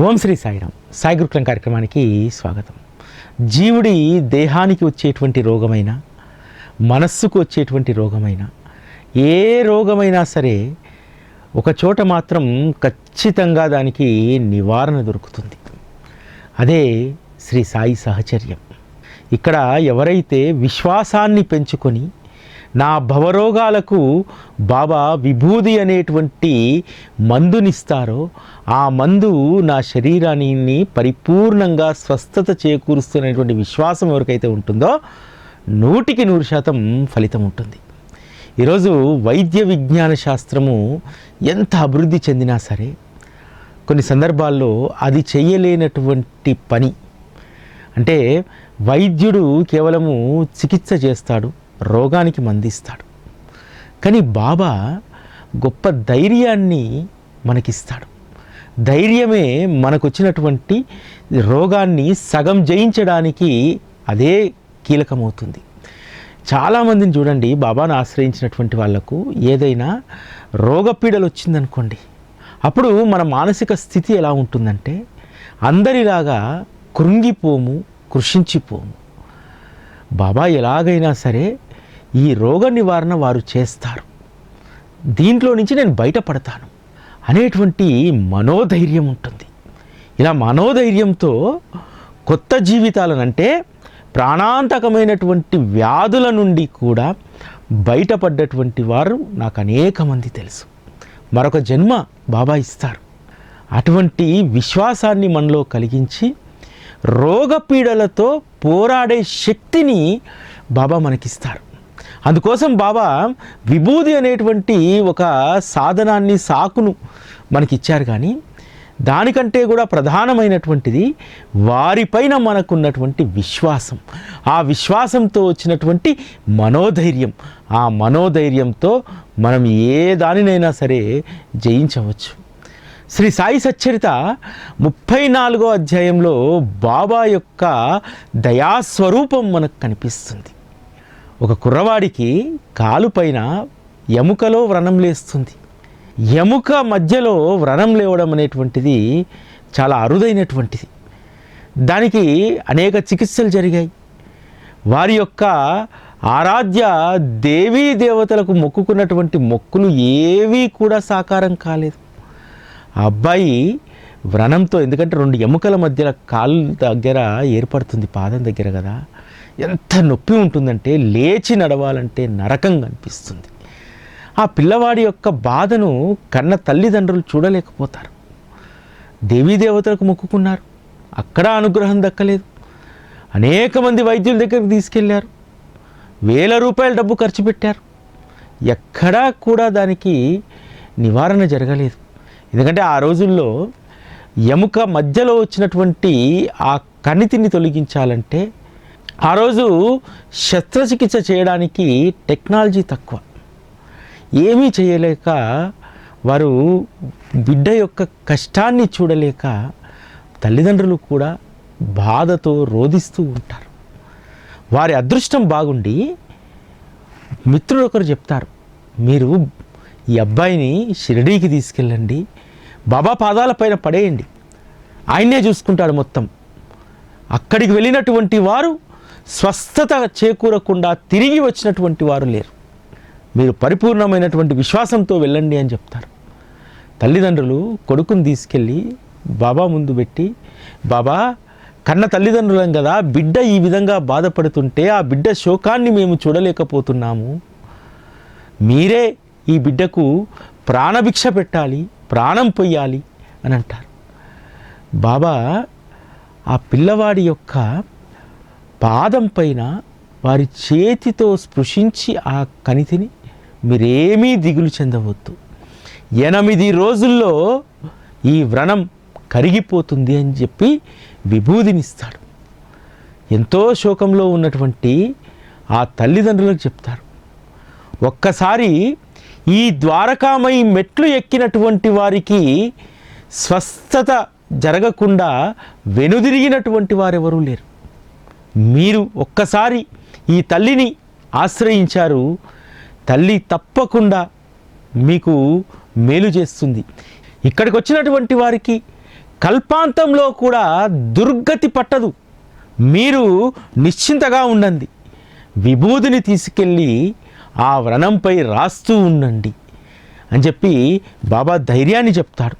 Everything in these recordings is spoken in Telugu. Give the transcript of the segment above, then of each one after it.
ఓం శ్రీ సాయిరాం సాయి గురుకులం కార్యక్రమానికి స్వాగతం. జీవుడి దేహానికి వచ్చేటువంటి రోగమైన మనస్సుకు వచ్చేటువంటి రోగమైన ఏ రోగమైనా సరే ఒక చోట మాత్రం ఖచ్చితంగా దానికి నివారణ దొరుకుతుంది. అదే శ్రీ సాయి సహచర్యం. ఇక్కడ ఎవరైతే విశ్వాసాన్ని పెంచుకొని నా భవరోగాలకు బాబా విభూది అనేటువంటి మందునిస్తారో ఆ మందు నా శరీరాన్ని పరిపూర్ణంగా స్వస్థత చేకూరుస్తున్నటువంటి విశ్వాసం ఎవరికైతే ఉంటుందో నూటికి నూరు శాతం ఫలితం ఉంటుంది. ఈరోజు వైద్య విజ్ఞాన శాస్త్రము ఎంత అభివృద్ధి చెందినా సరే కొన్ని సందర్భాల్లో అది చేయలేనటువంటి పని. అంటే వైద్యుడు కేవలము చికిత్స చేస్తాడు. రోగానికి మందిస్తాడు. కానీ బాబా గొప్ప ధైర్యాన్ని మనకిస్తాడు. ధైర్యమే మనకొచ్చినటువంటి రోగాన్ని సగం జయించడానికి అదే కీలకమవుతుంది. చాలామందిని చూడండి బాబాను ఆశ్రయించినటువంటి వాళ్ళకు ఏదైనా రోగపీడలు వచ్చిందనుకోండి అప్పుడు మన మానసిక స్థితి ఎలా ఉంటుందంటే అందరిలాగా కృంగిపోము కృషించిపోము. బాబా ఎలాగైనా సరే ఈ రోగ నివారణ వారు చేస్తారు. దీంట్లో నుంచి నేను బయటపడతాను. అనేటువంటి మనోధైర్యం ఉంటుంది. ఇలా మనోధైర్యంతో కొత్త జీవితాలనంటే ప్రాణాంతకమైనటువంటి వ్యాధుల నుండి కూడా బయటపడ్డటువంటి వారు నాకు అనేక మంది తెలుసు. మరొక జన్మ బాబా ఇస్తారు. అటువంటి విశ్వాసాన్ని మనలో కలిగించి రోగపీడలతో పోరాడే శక్తిని బాబా మనకిస్తారు. అందుకోసం బాబా విభూది అనేటువంటి ఒక సాధనాన్ని సాకును మనకిచ్చారు కానీ దానికంటే కూడా ప్రధానమైనటువంటిది వారిపైన మనకున్నటువంటి విశ్వాసం. ఆ విశ్వాసంతో వచ్చినటువంటి మనోధైర్యం. ఆ మనోధైర్యంతో మనం ఏ దానినైనా సరే జయించవచ్చు. శ్రీ సాయి సచ్చరిత ముప్పై నాలుగో అధ్యాయంలో బాబా యొక్క దయాస్వరూపం మనకు కనిపిస్తుంది. ఒక కుర్రవాడికి కాలు పైన ఎముకలో వ్రణం లేస్తుంది. ఎముక మధ్యలో వ్రణం లేవడం అనేటువంటిది చాలా అరుదైనటువంటిది. దానికి అనేక చికిత్సలు జరిగాయి. వారి యొక్క ఆరాధ్య దేవీ దేవతలకు మొక్కుకున్నటువంటి మొక్కులు ఏవీ కూడా సాకారం కాలేదు. ఆ అబ్బాయి వ్రణంతో ఎందుకంటే రెండు ఎముకల మధ్యలో కాలు దగ్గర ఏర్పడుతుంది పాదం దగ్గర కదా ఎంత నొప్పి ఉంటుందంటే లేచి నడవాలంటే నరకంగా అనిపిస్తుంది ఆ పిల్లవాడి యొక్క బాధను కన్న తల్లిదండ్రులు చూడలేకపోతారు. దేవీదేవతలకు మొక్కుకున్నారు. అక్కడ అనుగ్రహం దక్కలేదు. అనేక మంది వైద్యుల దగ్గరికి తీసుకెళ్ళారు. వేల రూపాయల డబ్బు ఖర్చు పెట్టారు. ఎక్కడా కూడా దానికి నివారణ జరగలేదు. ఎందుకంటే ఆ రోజుల్లో ఎముక మధ్యలో వచ్చినటువంటి ఆ కణితిని తొలగించాలంటే ఆ రోజు శస్త్రచికిత్స చేయడానికి టెక్నాలజీ తక్కువ. ఏమీ చేయలేక వారు బిడ్డ యొక్క కష్టాన్ని చూడలేక తల్లిదండ్రులు కూడా బాధతో రోధిస్తూ ఉంటారు. వారి అదృష్టం బాగుండి మిత్రుడు ఒకరు చెప్తారు మీరు ఈ అబ్బాయిని షిరిడీకి తీసుకెళ్ళండి బాబా పాదాలపైన పడేయండి. ఆయన్నే చూసుకుంటాడు మొత్తం. అక్కడికి వెళ్ళినటువంటి వారు స్వస్థత చేకూరకుండా తిరిగి వచ్చినటువంటి వారు లేరు. మీరు పరిపూర్ణమైనటువంటి విశ్వాసంతో వెళ్ళండి అని చెప్తారు. తల్లిదండ్రులు కొడుకుని తీసుకెళ్ళి బాబా ముందు పెట్టి బాబా కన్న తల్లిదండ్రులం కదా బిడ్డ ఈ విధంగా బాధపడుతుంటే ఆ బిడ్డ శోకాన్ని మేము చూడలేకపోతున్నాము. మీరే ఈ బిడ్డకు ప్రాణభిక్ష పెట్టాలి ప్రాణం పొయ్యాలి అని అంటారు. బాబా ఆ పిల్లవాడి యొక్క పాదం పైన వారి చేతితో స్పృశించి ఆ కణితిని మీరేమీ దిగులు చెందవద్దు. ఎనిమిది రోజుల్లో ఈ వ్రణం కరిగిపోతుంది అని చెప్పి విభూదినిస్తాడు ఎంతో శోకంలో ఉన్నటువంటి ఆ తల్లిదండ్రులకు చెప్తారు. ఒక్కసారి ఈ ద్వారకామై మెట్లు ఎక్కినటువంటి వారికి స్వస్థత జరగకుండా వెనుదిరిగినటువంటి వారెవరూ లేరు. మీరు ఒక్కసారి ఈ తల్లిని ఆశ్రయించారు తల్లి తప్పకుండా మీకు మేలు చేస్తుంది. ఇక్కడికి వచ్చినటువంటి వారికి కల్పాంతంలో కూడా దుర్గతి పట్టదు. మీరు నిశ్చింతగా ఉండండి. విభూదిని తీసుకెళ్ళి ఆ వ్రణంపై రాస్తూ ఉండండి అని చెప్పి బాబా ధైర్యాన్ని చెప్తాడు.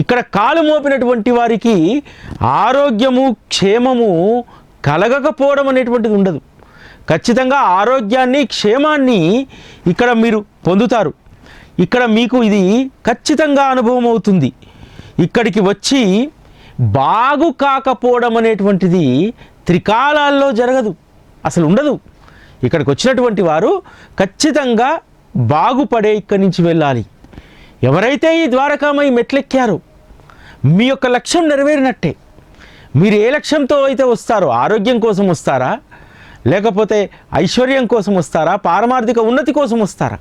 ఇక్కడ కాలు మోపినటువంటి వారికి ఆరోగ్యము క్షేమము కలగకపోవడం అనేటువంటిది ఉండదు. ఖచ్చితంగా ఆరోగ్యాన్ని క్షేమాన్ని ఇక్కడ మీరు పొందుతారు. ఇక్కడ మీకు ఇది ఖచ్చితంగా అనుభవం అవుతుంది. ఇక్కడికి వచ్చి బాగు కాకపోవడం అనేటువంటిది త్రికాలాల్లో జరగదు. అసలు ఉండదు. ఇక్కడికి వచ్చినటువంటి వారు ఖచ్చితంగా బాగుపడే ఇక్కడి నుంచి వెళ్ళాలి. ఎవరైతే ఈ ద్వారకామై మెట్లెక్కారో మీ యొక్క లక్ష్యం నెరవేరినట్టే. మీరు ఏ లక్ష్యంతో అయితే వస్తారో ఆరోగ్యం కోసం వస్తారా? లేకపోతే ఐశ్వర్యం కోసం వస్తారా? పారమార్థిక ఉన్నతి కోసం వస్తారా?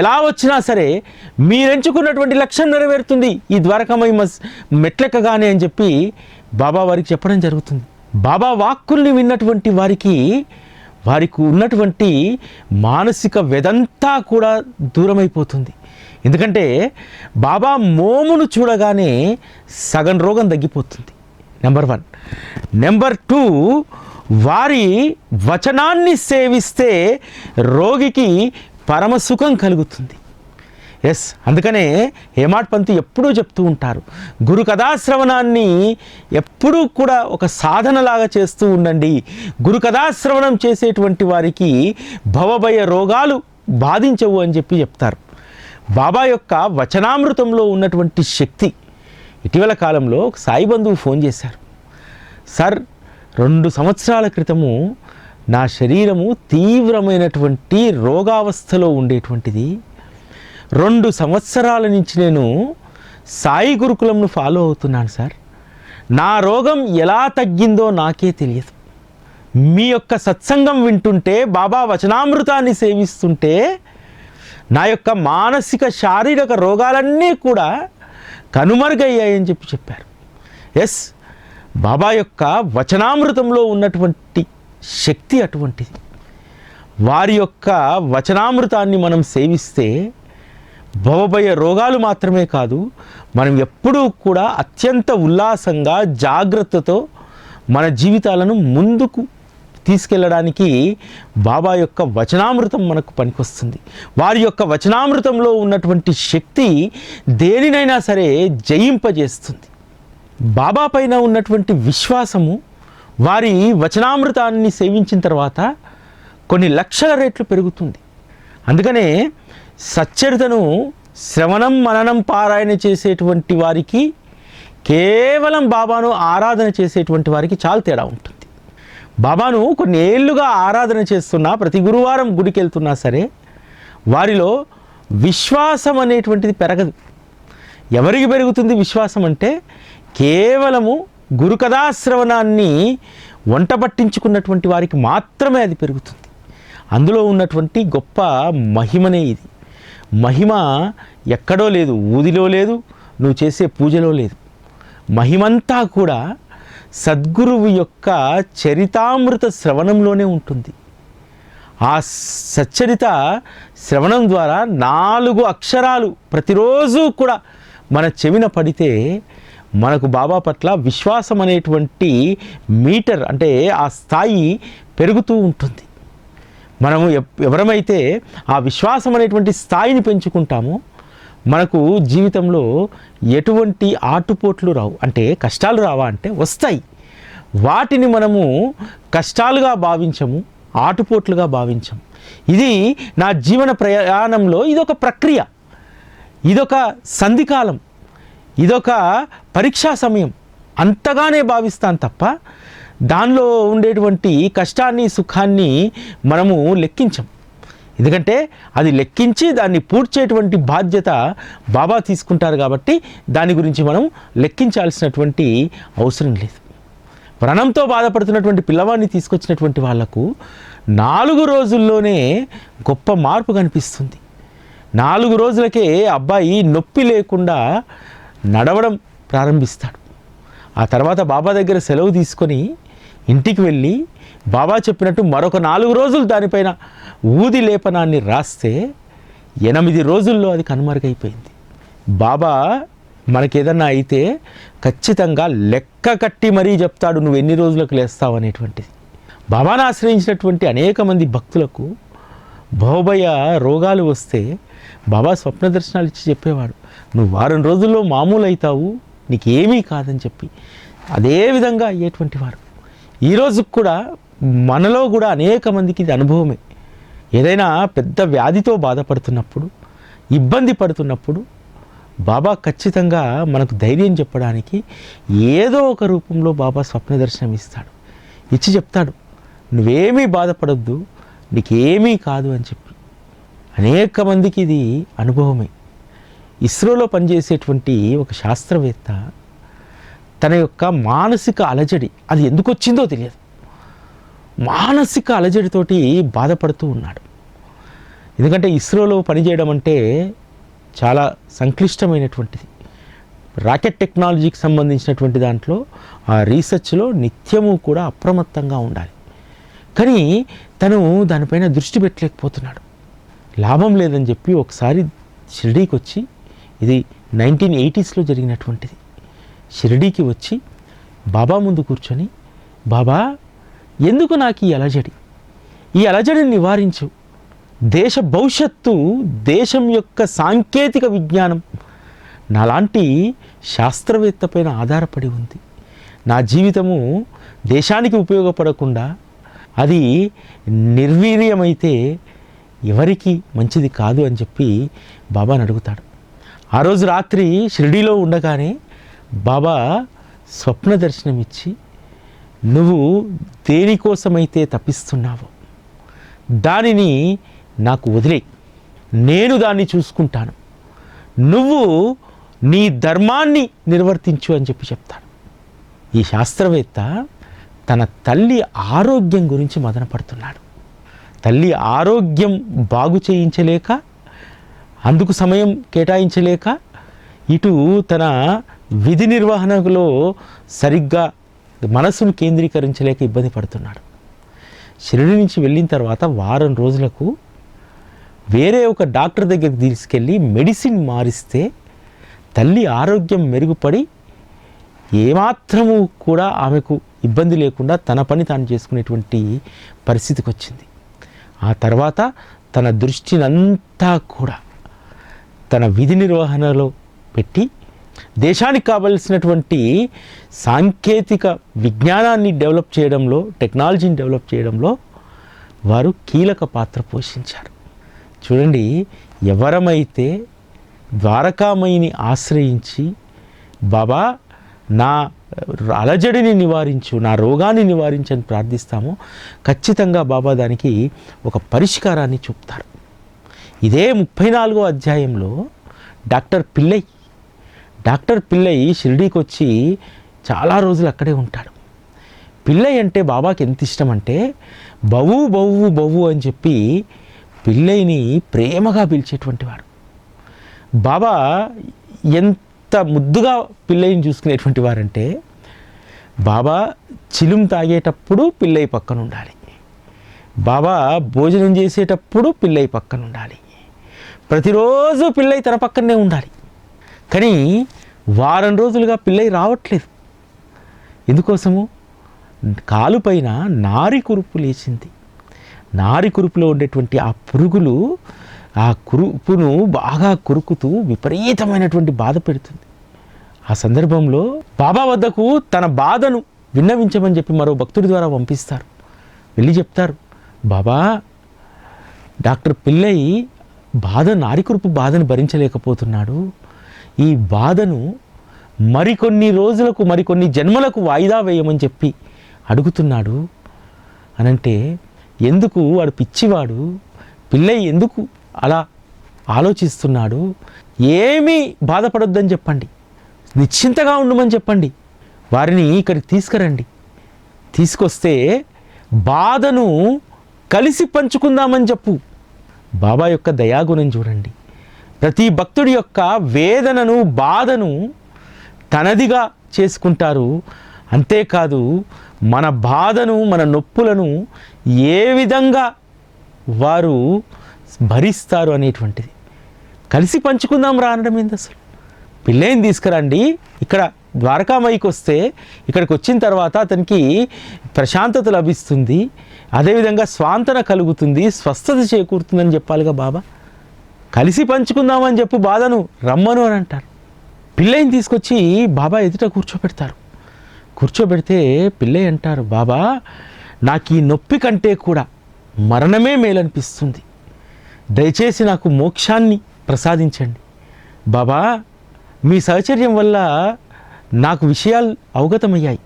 ఎలా వచ్చినా సరే మీరెంచుకున్నటువంటి లక్ష్యం నెరవేరుతుంది. ఈ ద్వారకమై మస్ మెట్లెక్కగానే అని చెప్పి బాబా వారికి చెప్పడం జరుగుతుంది. బాబా వాక్కుల్ని విన్నటువంటి వారికి వారికి ఉన్నటువంటి మానసిక వెదంతా కూడా దూరమైపోతుంది. ఎందుకంటే బాబా మోమును చూడగానే సగం రోగం తగ్గిపోతుంది. నెంబర్ వన్ నెంబర్ టూ వారి వచనాన్ని సేవిస్తే రోగికి పరమ సుఖం కలుగుతుంది. ఎస్ అందుకనే హేమాడ్ పంతు ఎప్పుడూ చెప్తూ ఉంటారు. గురు కథాశ్రవణాన్ని ఎప్పుడూ కూడా ఒక సాధనలాగా చేస్తూ ఉండండి. గురు కథాశ్రవణం చేసేటువంటి వారికి భవభయ రోగాలు బాధించవు అని చెప్పి చెప్తారు. బాబా యొక్క వచనామృతంలో ఉన్నటువంటి శక్తి ఇటీవల కాలంలో సాయి బంధువు ఫోన్ చేశారు. సార్ రెండు సంవత్సరాల క్రితము నా శరీరము తీవ్రమైనటువంటి రోగావస్థలో ఉండేటువంటిది. రెండు సంవత్సరాల నుంచి నేను సాయి గురుకులంను ఫాలో అవుతున్నాను సార్. నా రోగం ఎలా తగ్గిందో నాకే తెలియదు. మీ యొక్క సత్సంగం వింటుంటే బాబా వచనామృతాన్ని సేవిస్తుంటే నా యొక్క మానసిక శారీరక రోగాలన్నీ కూడా కనుమరుగయ్యాయని చెప్పి చెప్పారు. ఎస్ బాబా యొక్క వచనామృతంలో ఉన్నటువంటి శక్తి అటువంటిది. వారి యొక్క వచనామృతాన్ని మనం సేవిస్తే భవభయ రోగాలు మాత్రమే కాదు మనం ఎప్పుడూ కూడా అత్యంత ఉల్లాసంగా జాగ్రత్తతో మన జీవితాలను ముందుకు తీసుకెళ్ళడానికి బాబా యొక్క వచనామృతం మనకు పనికొస్తుంది. వారి యొక్క వచనామృతంలో ఉన్నటువంటి శక్తి దేనినైనా సరే జయింపజేస్తుంది. బాబా పైన ఉన్నటువంటి విశ్వాసము వారి వచనామృతాన్ని సేవించిన తర్వాత కొన్ని లక్షల రేట్లు పెరుగుతుంది. అందుకనే సచ్చరితను శ్రవణం మననం పారాయణ చేసేటువంటి వారికి కేవలం బాబాను ఆరాధన చేసేటువంటి వారికి చాలా తేడా ఉంటుంది. బాబాను కొన్ని ఏళ్ళుగా ఆరాధన చేస్తున్నా ప్రతి గురువారం గుడికి వెళ్తున్నా సరే వారిలో విశ్వాసం అనేటువంటిది పెరగదు. ఎవరికి పెరుగుతుంది విశ్వాసం అంటే కేవలము గురుకథాశ్రవణాన్ని వంట పట్టించుకున్నటువంటి వారికి మాత్రమే అది పెరుగుతుంది. అందులో ఉన్నటువంటి గొప్ప మహిమనే ఇది. మహిమ ఎక్కడో లేదు ఊదిలో లేదు నువ్వు చేసే పూజలో లేదు. మహిమంతా కూడా సద్గురువు యొక్క చరితామృత శ్రవణంలోనే ఉంటుంది. ఆ సచ్చరిత శ్రవణం ద్వారా నాలుగు అక్షరాలు ప్రతిరోజు కూడా మన చెవిన పడితే మనకు బాబా పట్ల విశ్వాసం అనేటువంటి మీటర్ అంటే ఆ స్థాయి పెరుగుతూ ఉంటుంది. మనము ఎవరమైతే ఆ విశ్వాసం అనేటువంటి స్థాయిని పెంచుకుంటామో మనకు జీవితంలో ఎటువంటి ఆటుపోట్లు రావు. అంటే కష్టాలు రావా అంటే వస్తాయి. వాటిని మనము కష్టాలుగా భావించము ఆటుపోట్లుగా భావించము ఇది నా జీవన ప్రయాణంలో ఇదొక ప్రక్రియ. ఇదొక సంధికాలం. ఇదొక పరీక్షా సమయం. అంతగానే భావిస్తాను తప్ప దానిలో ఉండేటువంటి కష్టాన్ని సుఖాన్ని మనము లెక్కించం. ఎందుకంటే అది లెక్కించి దాన్ని పూడ్చేటువంటి బాధ్యత బాబా తీసుకుంటారు కాబట్టి దాని గురించి మనం లెక్కించాల్సినటువంటి అవసరం లేదు. వ్రణంతో బాధపడుతున్నటువంటి పిల్లవాడిని తీసుకొచ్చినటువంటి వాళ్ళకు నాలుగు రోజుల్లోనే గొప్ప మార్పు కనిపిస్తుంది. నాలుగు రోజులకే అబ్బాయి నొప్పి లేకుండా నడవడం ప్రారంభిస్తాడు. ఆ తర్వాత బాబా దగ్గర సెలవు తీసుకొని ఇంటికి వెళ్ళి బాబా చెప్పినట్టు మరొక నాలుగు రోజులు దానిపైన ఊది లేపనాన్ని రాస్తే ఎనిమిది రోజుల్లో అది కనుమరుగైపోయింది. బాబా మనకేదన్నా అయితే ఖచ్చితంగా లెక్క కట్టి మరీ చెప్తాడు నువ్వు ఎన్ని రోజులకు లేస్తావు? అనేటువంటిది. బాబాను ఆశ్రయించినటువంటి అనేక మంది భక్తులకు భోభయ రోగాలు వస్తే బాబా స్వప్న దర్శనాలు ఇచ్చి చెప్పేవాడు నువ్వు వారం రోజుల్లో మామూలు అవుతావు నీకేమీ కాదని చెప్పి. అదే విధంగా అయ్యేటువంటి వారు. ఈరోజు కూడా మనలో కూడా అనేక మందికి ఇది అనుభవమే. ఏదైనా పెద్ద వ్యాధితో బాధపడుతున్నప్పుడు ఇబ్బంది పడుతున్నప్పుడు బాబా ఖచ్చితంగా మనకు ధైర్యం చెప్పడానికి ఏదో ఒక రూపంలో బాబా స్వప్న దర్శనం ఇస్తాడు. ఇచ్చి చెప్తాడు నువ్వేమీ బాధపడొద్దు నీకేమీ కాదు అని చెప్పి. అనేక మందికి ఇది అనుభవమే. ఇస్రోలో పనిచేసేటువంటి ఒక శాస్త్రవేత్త తన యొక్క మానసిక అలజడి అది ఎందుకు వచ్చిందో తెలియదు. మానసిక అలజడితోటి బాధపడుతూ ఉన్నాడు. ఎందుకంటే ఇస్రోలో పనిచేయడం అంటే చాలా సంక్లిష్టమైనటువంటిది. రాకెట్ టెక్నాలజీకి సంబంధించినటువంటి దాంట్లో ఆ రీసెర్చ్లో నిత్యము కూడా అప్రమత్తంగా ఉండాలి. కానీ తను దానిపైన దృష్టి పెట్టలేకపోతున్నాడు. లాభం లేదని చెప్పి ఒకసారి షిరిడీకి వచ్చి ఇది నైన్టీన్ ఎయిటీస్లో జరిగినటువంటిది. షిరిడీకి వచ్చి బాబా ముందు కూర్చొని బాబా ఎందుకు నాకు ఈ అలజడి? ఈ అలజడిని నివారించు. దేశ భవిష్యత్తు దేశం యొక్క సాంకేతిక విజ్ఞానం నాలాంటి శాస్త్రవేత్త పైన ఆధారపడి ఉంది. నా జీవితము దేశానికి ఉపయోగపడకుండా అది నిర్వీర్యమైతే ఎవరికి మంచిది కాదు అని చెప్పి బాబాని అడుగుతాడు. ఆ రోజు రాత్రి షిరిడీలో ఉండగానే బాబా స్వప్న దర్శనం ఇచ్చి నువ్వు దేనికోసమైతే తప్పిస్తున్నావో దానిని నాకు వదిలే. నేను దాన్ని చూసుకుంటాను. నువ్వు నీ ధర్మాన్ని నిర్వర్తించు అని చెప్పి చెప్తాను. ఈ శాస్త్రవేత్త తన తల్లి ఆరోగ్యం గురించి మదనపడుతున్నాడు. తల్లి ఆరోగ్యం బాగు చేయించలేక అందుకు సమయం కేటాయించలేక ఇటు తన విధి నిర్వహణలో సరిగ్గా మనసును కేంద్రీకరించలేక ఇబ్బంది పడుతున్నాడు. షిరిడి నుంచి వెళ్ళిన తర్వాత వారం రోజులకు వేరే ఒక డాక్టర్ దగ్గరికి తీసుకెళ్ళి మెడిసిన్ మారిస్తే తల్లి ఆరోగ్యం మెరుగుపడి ఏమాత్రము కూడా ఆమెకు ఇబ్బంది లేకుండా తన పని తాను చేసుకునేటువంటి పరిస్థితికి వచ్చింది ఆ తర్వాత తన దృష్టినంతా కూడా తన విధి నిర్వహణలో పెట్టి దేశానికి కావలసినటువంటి సాంకేతిక విజ్ఞానాన్ని డెవలప్ చేయడంలో టెక్నాలజీని డెవలప్ చేయడంలో వారు కీలక పాత్ర పోషించారు. చూడండి ఎవరమైతే ద్వారకామయిని ఆశ్రయించి బాబా నా అలజడిని నివారించు నా రోగాన్ని నివారించని ప్రార్థిస్తామో ఖచ్చితంగా బాబా దానికి ఒక పరిష్కారాన్ని చూపుతారు. ఇదే ముప్పై నాలుగో అధ్యాయంలో డాక్టర్ పిల్లై డాక్టర్ పిల్లయ్య షిరిడీకి వచ్చి చాలా రోజులు అక్కడే ఉంటాడు. పిల్లయ్య అంటే బాబాకి ఎంత ఇష్టం అంటే బవు బవ్వు బవ్వు అని చెప్పి పిల్లయ్యని ప్రేమగా పిలిచేటువంటి వాడు. బాబా ఎంత ముద్దుగా పిల్లయ్యని చూసుకునేటువంటి వారంటే బాబా చిలుం తాగేటప్పుడు పిల్లయ్య పక్కన ఉండాలి బాబా భోజనం చేసేటప్పుడు పిల్లయ్య పక్కన ఉండాలి ప్రతిరోజు పిల్లయ్య తన పక్కనే ఉండాలి. కానీ వారం రోజులుగా పిల్లయి రావట్లేదు. ఎందుకోసము? కాలు పైన నారి కురుపు లేచింది. నారి కురుపులో ఉండేటువంటి ఆ పురుగులు ఆ కురుపును బాగా కురుకుతూ విపరీతమైనటువంటి బాధ పెడుతుంది. ఆ సందర్భంలో బాబా వద్దకు తన బాధను విన్నవించమని చెప్పి మరో భక్తుడి ద్వారా పంపిస్తారు. వెళ్ళి చెప్తారు బాబా డాక్టర్ పిల్లయి బాధ నారికురుపు బాధను భరించలేకపోతున్నాడు. ఈ బాధను మరికొన్ని రోజులకు మరికొన్ని జన్మలకు వాయిదా వేయమని చెప్పి అడుగుతున్నాడు. అనంటే ఎందుకు వాడు పిచ్చివాడు? పిల్లయ్య ఎందుకు అలా ఆలోచిస్తున్నాడు? ఏమీ బాధపడొద్దని చెప్పండి. నిశ్చింతగా ఉండమని చెప్పండి. వారిని ఇక్కడికి తీసుకురండి. తీసుకొస్తే బాధను కలిసి పంచుకుందామని చెప్పు. బాబా యొక్క దయాగుణం చూడండి. ప్రతి భక్తుడి యొక్క వేదనను బాధను తనదిగా చేసుకుంటారు. అంతేకాదు మన బాధను మన నొప్పులను ఏ విధంగా వారు భరిస్తారు అనేటువంటిది. కలిసి పంచుకుందాం రా అనడం ఏంది అసలు? పిల్లైని తీసుకురండి. ఇక్కడ ద్వారకామయికి వస్తే ఇక్కడికి వచ్చిన తర్వాత అతనికి ప్రశాంతత లభిస్తుంది. అదేవిధంగా స్వాంతన కలుగుతుంది స్వస్థత చేకూరుతుందని చెప్పాలిగా బాబా. కలిసి పంచుకుందామని చెప్పు బాధను. రమ్మను అని అంటారు. పిల్లయ్యని తీసుకొచ్చి బాబా ఎదుట కూర్చోబెడతారు. కూర్చోబెడితే పిల్లయ్య అంటారు బాబా నాకు ఈ నొప్పి కంటే కూడా మరణమే మేలనిపిస్తుంది. దయచేసి నాకు మోక్షాన్ని ప్రసాదించండి. బాబా మీ సహచర్యం వల్ల నాకు విషయాలు అవగతమయ్యాయి.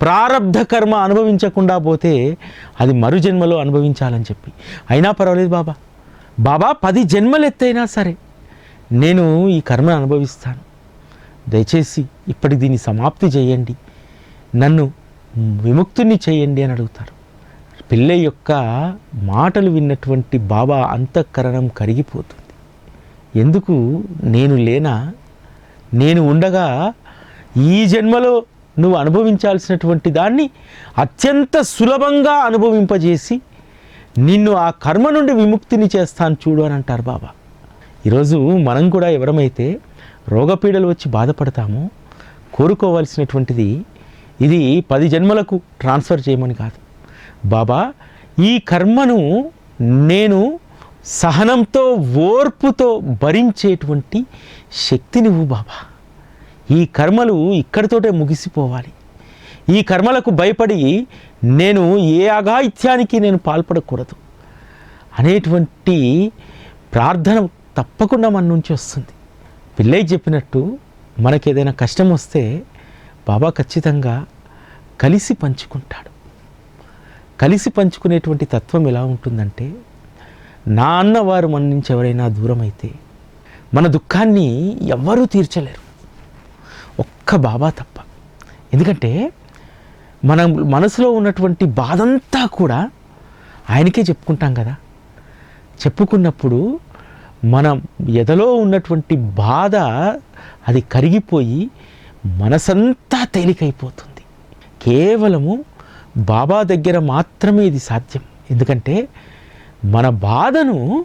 ప్రారబ్ధ కర్మ అనుభవించకుండా పోతే అది మరు జన్మలో అనుభవించాలని చెప్పి. అయినా పర్వాలేదు బాబా. బాబా పది జన్మలు ఎత్తైనా సరే నేను ఈ కర్మను అనుభవిస్తాను. దయచేసి ఇప్పటి దీన్ని సమాప్తి చేయండి. నన్ను విముక్తుని చేయండి అని అడుగుతారు. పిల్ల యొక్క మాటలు విన్నటువంటి బాబా అంతఃకరణం కరిగిపోతుంది. ఎందుకు? నేను లేనా? నేను ఉండగా ఈ జన్మలో నువ్వు అనుభవించాల్సినటువంటి దాన్ని అత్యంత సులభంగా అనుభవింపజేసి నిన్ను ఆ కర్మ నుండి విముక్తిని చేస్తాను చూడు అని అంటారు బాబా. ఈరోజు మనం కూడా ఎవరమైతే రోగపీడలు వచ్చి బాధపడతామో కోరుకోవాల్సినటువంటిది ఇది పది జన్మలకు ట్రాన్స్ఫర్ చేయమని కాదు. బాబా ఈ కర్మను నేను సహనంతో ఓర్పుతో భరించేటువంటి శక్తినివ్వు బాబా. ఈ కర్మలు ఇక్కడితోటే ముగిసిపోవాలి. ఈ కర్మలకు భయపడి నేను ఏ అఘాయిత్యానికి నేను పాల్పడకూడదు. అనేటువంటి ప్రార్థన తప్పకుండా మన నుంచి వస్తుంది. పిల్లయ్య చెప్పినట్టు మనకి ఏదైనా కష్టం వస్తే బాబా ఖచ్చితంగా కలిసి పంచుకుంటాడు. కలిసి పంచుకునేటువంటి తత్వం ఎలా ఉంటుందంటే నా అన్నవారు మన నుంచి ఎవరైనా దూరం అయితే మన దుఃఖాన్ని ఎవ్వరూ తీర్చలేరు. ఒక్క బాబా తప్ప. ఎందుకంటే మన మనసులో ఉన్నటువంటి బాధంతా కూడా ఆయనకే చెప్పుకుంటాం కదా. చెప్పుకున్నప్పుడు మన ఎదలో ఉన్నటువంటి బాధ అది కరిగిపోయి మనసంతా తేలికైపోతుంది. కేవలము బాబా దగ్గర మాత్రమే ఇది సాధ్యం. ఎందుకంటే మన బాధను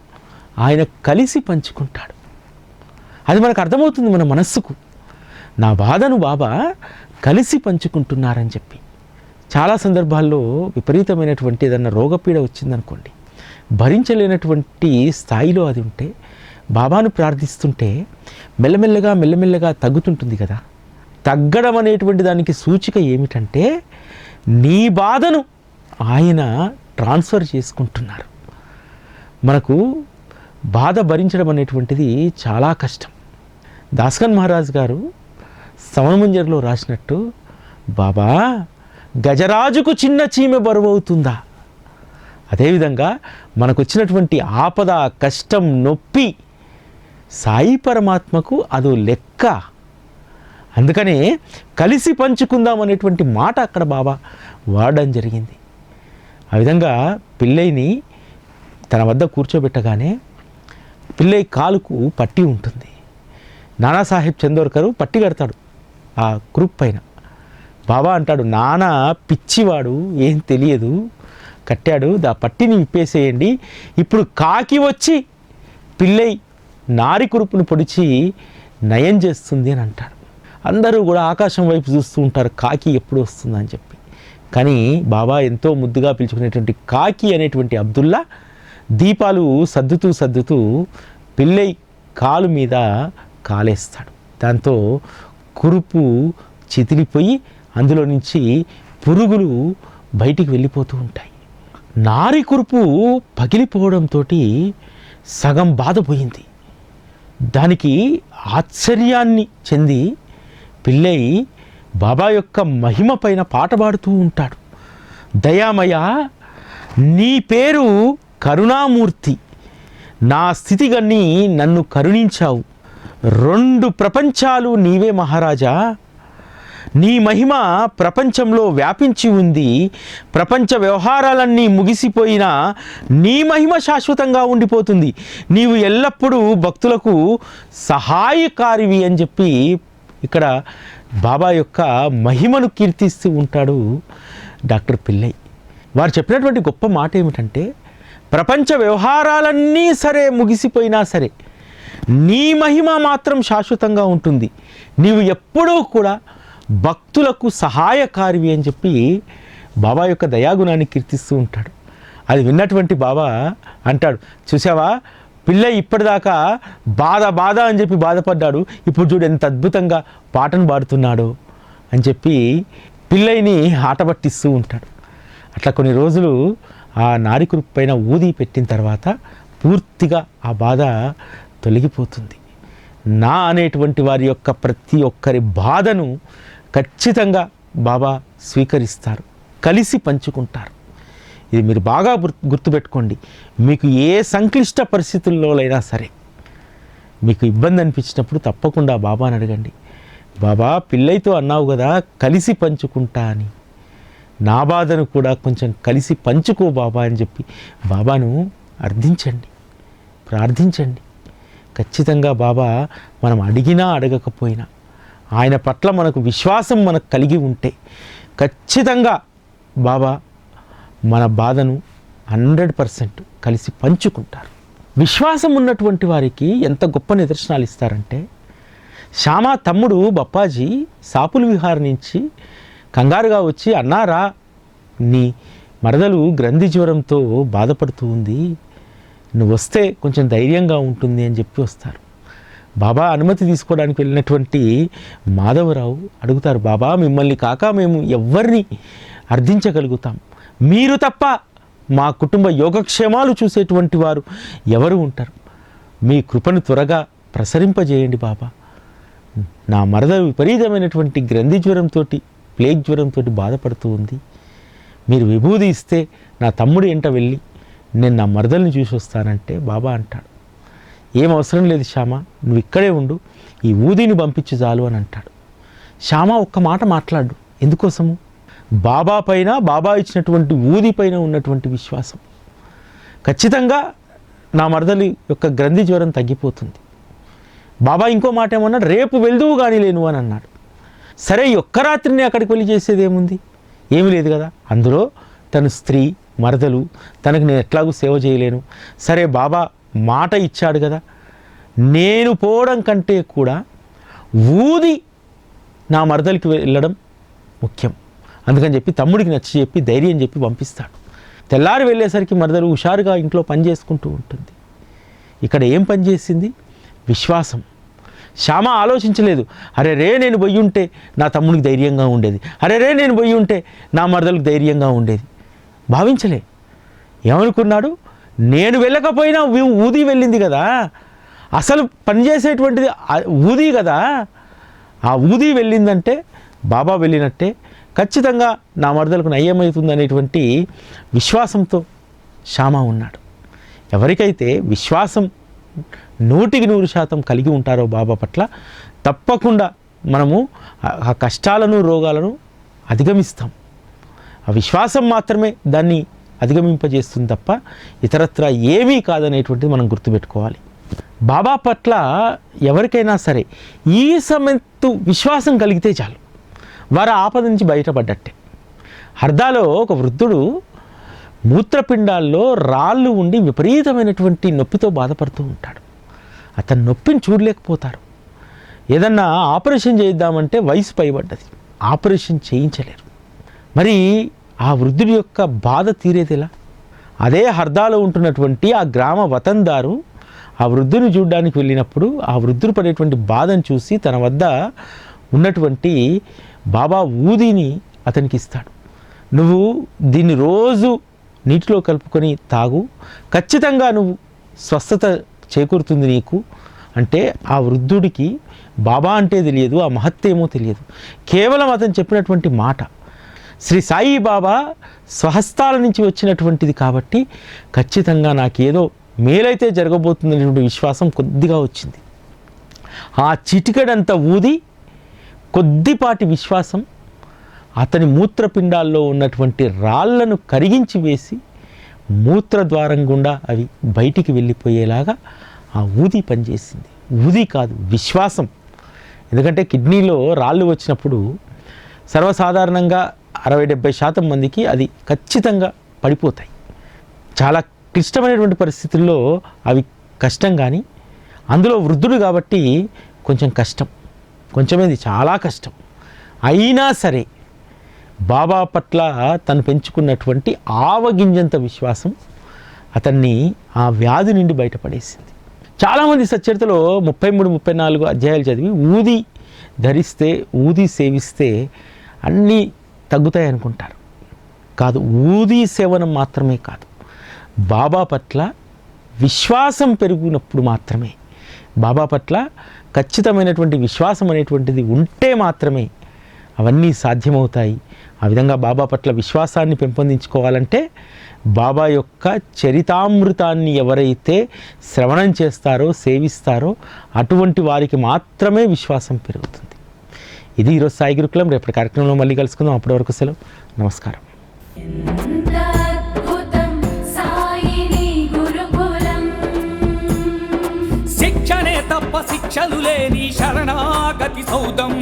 ఆయన కలిసి పంచుకుంటాడు. అది మనకు అర్థమవుతుంది మన మనస్సుకు. నా బాధను బాబా కలిసి పంచుకుంటున్నారని చెప్పి. చాలా సందర్భాల్లో విపరీతమైనటువంటి ఏదన్నా రోగపీడ వచ్చిందనుకోండి భరించలేనటువంటి స్థాయిలో అది ఉంటే బాబాను ప్రార్థిస్తుంటే మెల్లమెల్లగా మెల్లమెల్లగా తగ్గుతుంటుంది కదా. తగ్గడం అనేటువంటి దానికి సూచిక ఏమిటంటే నీ బాధను ఆయన ట్రాన్స్ఫర్ చేసుకుంటున్నారు. మనకు బాధ భరించడం అనేటువంటిది చాలా కష్టం. దాస్కన్ మహారాజ్ గారు సమనముంజర్లో రాసినట్టు బాబా గజరాజుకు చిన్న చీమె బరువవుతుందా? అదేవిధంగా మనకు వచ్చినటువంటి ఆపద కష్టం నొప్పి సాయి పరమాత్మకు అదో లెక్క. అందుకనే కలిసి పంచుకుందాం అనేటువంటి మాట అక్కడ బాబా వాడడం జరిగింది. ఆ విధంగా పిల్లయ్యని తన వద్ద కూర్చోబెట్టగానే పిల్లయ్య కాలుకు పట్టి ఉంటుంది. నానాసాహెబ్ చందోర్కరు పట్టి కడతాడు ఆ గ్రూప్ పైన. బాబా అంటాడు నాన్న పిచ్చివాడు ఏం తెలియదు. కట్టాడు దా పట్టిని విప్పేసేయండి. ఇప్పుడు కాకి వచ్చి పిల్లై నారి కురుపును పొడిచి నయం చేస్తుంది అని అంటాడు. అందరూ కూడా ఆకాశం వైపు చూస్తూ ఉంటారు కాకి ఎప్పుడు వస్తుందని చెప్పి. కానీ బాబా ఎంతో ముద్దుగా పిలుచుకునేటువంటి కాకి అనేటువంటి అబ్దుల్లా దీపాలు సర్దుతూ సర్దుతూ పిల్లై కాలు మీద కాలేస్తాడు. దాంతో కురుపు చితిలిపోయి అందులో నుంచి పురుగులు బయటికి వెళ్ళిపోతూ ఉంటాయి. నారి కురుపు పగిలిపోవడంతో సగం బాధపోయింది. దానికి ఆశ్చర్యాన్ని చెంది పిల్లై బాబా యొక్క మహిమ పైన పాట పాడుతూ ఉంటాడు. దయామయ నీ పేరు కరుణామూర్తి. నా స్థితిగన్ని నన్ను కరుణించావు. రెండు ప్రపంచాలు నీవే మహారాజా. నీ మహిమ ప్రపంచంలో వ్యాపించి ఉంది. ప్రపంచ వ్యవహారాలన్నీ ముగిసిపోయినా నీ మహిమ శాశ్వతంగా ఉండిపోతుంది. నీవు ఎల్లప్పుడూ భక్తులకు సహాయకారివి అని చెప్పి ఇక్కడ బాబా యొక్క మహిమను కీర్తిస్తూ ఉంటాడు డాక్టర్ పిల్లై వారు చెప్పినటువంటి గొప్ప మాట ఏమిటంటే ప్రపంచ వ్యవహారాలన్నీ సరే ముగిసిపోయినా సరే నీ మహిమ మాత్రం శాశ్వతంగా ఉంటుంది. నీవు ఎప్పుడూ కూడా భక్తులకు సహాయకారివి అని చెప్పి బాబా యొక్క దయాగుణాన్ని కీర్తిస్తూ ఉంటాడు. అది విన్నటువంటి బాబా అంటాడు చూసావా పిల్ల ఇప్పటిదాకా బాధ బాధ అని చెప్పి బాధపడ్డాడు. ఇప్పుడు చూడు ఎంత అద్భుతంగా పాటను పాడుతున్నాడో. అని చెప్పి పిల్లయిని ఆటపట్టిస్తూ ఉంటాడు. అట్లా కొన్ని రోజులు ఆ నారికురు పైన ఊది పెట్టిన తర్వాత పూర్తిగా ఆ బాధ తొలగిపోతుంది. నా అనేటువంటి వారి యొక్క ప్రతి ఒక్కరి బాధను ఖచ్చితంగా బాబా స్వీకరిస్తారు కలిసి పంచుకుంటారు. ఇది మీరు బాగా గుర్తు గుర్తుపెట్టుకోండి. మీకు ఏ సంక్లిష్ట పరిస్థితుల్లోనైనా సరే మీకు ఇబ్బంది అనిపించినప్పుడు తప్పకుండా బాబాని అడగండి. బాబా పిల్లయితో అన్నావు కదా కలిసి పంచుకుంటా అని. నా బాధను కూడా కొంచెం కలిసి పంచుకో బాబా అని చెప్పి బాబాను అర్థించండి. ప్రార్థించండి. ఖచ్చితంగా బాబా మనం అడిగినా అడగకపోయినా ఆయన పట్ల మనకు విశ్వాసం మనకు కలిగి ఉంటే ఖచ్చితంగా బాబా మన బాధను హండ్రెడ్ పర్సెంట్ కలిసి పంచుకుంటారు. విశ్వాసం ఉన్నటువంటి వారికి ఎంత గొప్ప నిదర్శనాలు ఇస్తారంటే శ్యామ తమ్ముడు బప్పాజీ సాపుల విహార్ నుంచి కంగారుగా వచ్చి అన్నారా నీ మరదలు గ్రంథి జ్వరంతో బాధపడుతూ ఉంది. నువ్వు వస్తే కొంచెం ధైర్యంగా ఉంటుంది అని చెప్పి వస్తారు. బాబా అనుమతి తీసుకోవడానికి వెళ్ళినటువంటి మాధవరావు అడుగుతారు బాబా మిమ్మల్ని కాక మేము ఎవరిని అర్థించగలుగుతాం. మీరు తప్ప మా కుటుంబ యోగక్షేమాలు చూసేటువంటి వారు ఎవరు ఉంటారు? మీ కృపను త్వరగా ప్రసరింపజేయండి బాబా. నా మరద విపరీతమైనటువంటి గ్రంథి జ్వరంతో ప్లేగ్ జ్వరంతో బాధపడుతూ ఉంది. మీరు విభూది ఇస్తే నా తమ్ముడు ఎంట వెళ్ళి నేను నా మరదల్ని చూసి వస్తానంటే బాబా అంటాడు. ఏం అవసరం లేదు శ్యామ నువ్వు ఇక్కడే ఉండు ఈ ఊదిని పంపించి చాలు అని అంటాడు. శ్యామ ఒక్క మాట మాట్లాడు ఎందుకోసము? బాబా పైన బాబా ఇచ్చినటువంటి ఊది పైన ఉన్నటువంటి విశ్వాసం. ఖచ్చితంగా నా మరదలి యొక్క గ్రంథి జ్వరం తగ్గిపోతుంది. బాబా ఇంకో మాట ఏమన్నాడు? రేపు వెళ్దువు కానీ లేను అని అన్నాడు. సరే ఈ ఒక్క రాత్రిని అక్కడికి వెళ్ళి చేసేది ఏముంది? ఏమీ లేదు కదా. అందులో తను స్త్రీ మరదలు తనకు నేను ఎట్లాగూ సేవ చేయలేను. సరే బాబా మాట ఇచ్చాడు కదా. నేను పోవడం కంటే కూడా ఊది నా మరదలికి వెళ్ళడం ముఖ్యం. అందుకని చెప్పి తమ్ముడికి నచ్చి చెప్పి ధైర్యం చెప్పి పంపిస్తాడు. తెల్లారి వెళ్ళేసరికి మరదలు హుషారుగా ఇంట్లో పని చేసుకుంటూ ఉంటుంది. ఇక్కడ ఏం పని చేసింది? విశ్వాసం. శ్యామ ఆలోచించలేదు. అరే రే నేను పోయి ఉంటే నా తమ్ముడికి ధైర్యంగా ఉండేది. అరే రే నేను పోయి ఉంటే నా మరదలకు ధైర్యంగా ఉండేది. భావించలే. ఏమనుకున్నాడు? నేను వెళ్ళకపోయినా ఊది వెళ్ళింది కదా. అసలు పనిచేసేటువంటిది ఊది కదా. ఆ ఊది వెళ్ళిందంటే బాబా వెళ్ళినట్టే ఖచ్చితంగా నా మరదలకు నయ్యమవుతుంది అనేటువంటి విశ్వాసంతో శ్యామ ఉన్నాడు. ఎవరికైతే విశ్వాసం నూటికి నూరు శాతం కలిగి ఉంటారో బాబా పట్ల తప్పకుండా మనము ఆ కష్టాలను రోగాలను అధిగమిస్తాం. ఆ విశ్వాసం మాత్రమే దాన్ని అధిగమింపజేస్తుంది తప్ప ఇతరత్ర ఏమీ కాదనేటువంటిది మనం గుర్తుపెట్టుకోవాలి. బాబా పట్ల ఎవరికైనా సరే ఈ సమయంతు విశ్వాసం కలిగితే చాలు. వారు ఆపద నుంచి బయటపడ్డట్టే. హర్దాలో ఒక వృద్ధుడు మూత్రపిండాల్లో రాళ్ళు ఉండి విపరీతమైనటువంటి నొప్పితో బాధపడుతూ ఉంటాడు. అతను నొప్పిని చూడలేకపోతారు. ఏదన్నా ఆపరేషన్ చేద్దామంటే వయసు పైబడ్డది. ఆపరేషన్ చేయించలేరు. మరి ఆ వృద్ధుడి యొక్క బాధ తీరేదిలా అదే హర్దాలో ఉంటున్నటువంటి ఆ గ్రామ వతందారు ఆ వృద్ధుని చూడడానికి వెళ్ళినప్పుడు ఆ వృద్ధుడు పడేటువంటి బాధను చూసి తన వద్ద ఉన్నటువంటి బాబా ఊదిని అతనికి ఇస్తాడు. నువ్వు దీన్ని రోజు నీటిలో కలుపుకొని తాగు. ఖచ్చితంగా నువ్వు స్వస్థత చేకూరుతుంది నీకు. అంటే ఆ వృద్ధుడికి బాబా అంటే తెలియదు ఆ మహత్తేమో తెలియదు. కేవలం అతను చెప్పినటువంటి మాట. శ్రీ సాయి బాబా స్వహస్తాల నుంచి వచ్చినటువంటిది కాబట్టి ఖచ్చితంగా నాకేదో మేలైతే జరగబోతుందనేటువంటి విశ్వాసం కొద్దిగా వచ్చింది. ఆ చిటికెడంత ఊది కొద్దిపాటి విశ్వాసం అతని మూత్రపిండాల్లో ఉన్నటువంటి రాళ్ళను కరిగించి వేసి మూత్రద్వారం గుండా అవి బయటికి వెళ్ళిపోయేలాగా ఆ ఊది పనిచేసింది. ఊది కాదు విశ్వాసం. ఎందుకంటే కిడ్నీలో రాళ్ళు వచ్చినప్పుడు సర్వసాధారణంగా అరవై డెబ్బై శాతం మందికి అది ఖచ్చితంగా పడిపోతాయి. చాలా క్లిష్టమైనటువంటి పరిస్థితుల్లో అవి కష్టం కానీ అందులో వృద్ధుడు కాబట్టి కొంచెం కష్టం. కొంచెమేది? చాలా కష్టం. అయినా సరే బాబా పట్ల తను పెంచుకున్నటువంటి ఆవగింజంత విశ్వాసం అతన్ని ఆ వ్యాధి నుండి బయటపడేసింది. చాలామంది సచ్చరితలో ముప్పై మూడు ముప్పై నాలుగు అధ్యాయాలు చదివి ఊది ధరిస్తే ఊది సేవిస్తే అన్నీ తగ్గుతాయి అనుకుంటారు కాదు ఊది సేవనం మాత్రమే కాదు. బాబా పట్ల విశ్వాసం పెరిగినప్పుడు మాత్రమే బాబా పట్ల ఖచ్చితమైనటువంటి విశ్వాసం అనేటువంటిది ఉంటే మాత్రమే అవన్నీ సాధ్యమవుతాయి. ఆ విధంగా బాబా పట్ల విశ్వాసాన్ని పెంపొందించుకోవాలంటే బాబా యొక్క చరితామృతాన్ని ఎవరైతే శ్రవణం చేస్తారో సేవిస్తారో అటువంటి వారికి మాత్రమే విశ్వాసం పెరుగుతుంది. ఇది ఈరోజు సాయి గురుకులం రేపటి కార్యక్రమంలో మళ్ళీ కలుసుకుందాం. అప్పటి వరకు సెలవు. నమస్కారం. శిక్షణే తప్ప శిక్షలు లేని శరణాగతి సౌదం.